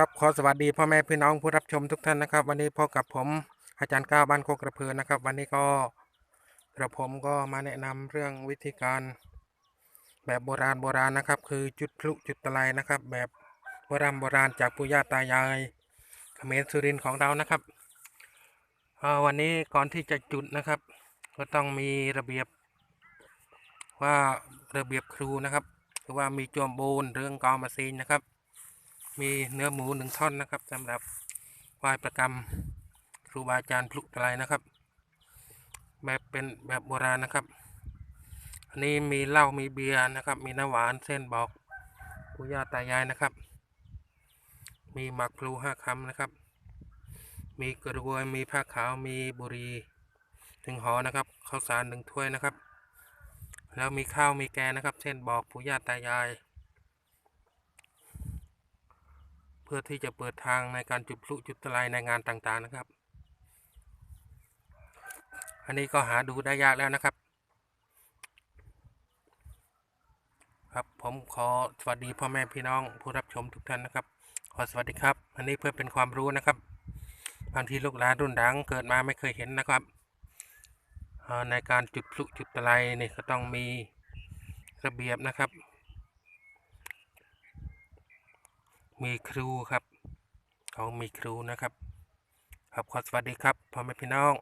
ครับขอสวัสดีพ่อแม่พี่น้องผู้รับชมทุกท่านนะครับ วันนี้พบกับผมอาจารย์ก้าวบ้านโคกระเพือนะครับ วันนี้ก็กระผมก็มาแนะนำเรื่องวิธีการ แบบโบราณโบราณนะครับ คือจุดพลุจุดตะไลนะครับ แบบโบราณโบราณจากปู่ย่าตายายเขมรสุรินของเรานะครับวันนี้ก่อนที่จะจุดนะครับ ก็ต้องมีระเบียบ ว่าระเบียบครูนะครับคือว่ามีจวมโบนเรื่องกอมาซีนนะครับ มีเนื้อหมูหนึ่งท่อนนะครับสำหรับไหว้ประกรรมครูบาอาจารย์พลุตะไลนะครับ แบบเป็นแบบโบราณนะครับ อันนี้มีเหล้ามีเบียร์นะครับ มีน้ำหวานเส้นบอกปู่ย่าตายายนะครับ มีหมักพลูห้าคำนะครับ มีกระวยมีผ้าขาวมีบุรีถึงหอนะครับข้าวสารหนึ่งถ้วยนะครับ แล้วมีข้าวมีแกงนะครับ เส้นบอกปู่ย่าตายาย เพื่อที่จะเปิดทางในการจุดพลุจุดตะไลในงานต่างๆนะครับ อันนี้ก็หาดูได้ยากแล้วนะครับ ครับผมขอสวัสดีพ่อแม่พี่น้องผู้รับชมทุกท่านนะครับ ขอสวัสดีครับ อันนี้เพื่อเป็นความรู้นะครับบางทีลูกหลานรุ่นดังเกิดมาไม่เคยเห็นนะครับในการจุดพลุจุดตะไลนี่ก็ต้องมีระเบียบนะครับ มีครูครับ เขามีครูนะครับ ครับขอสวัสดีครับพ่อแม่พี่น้อง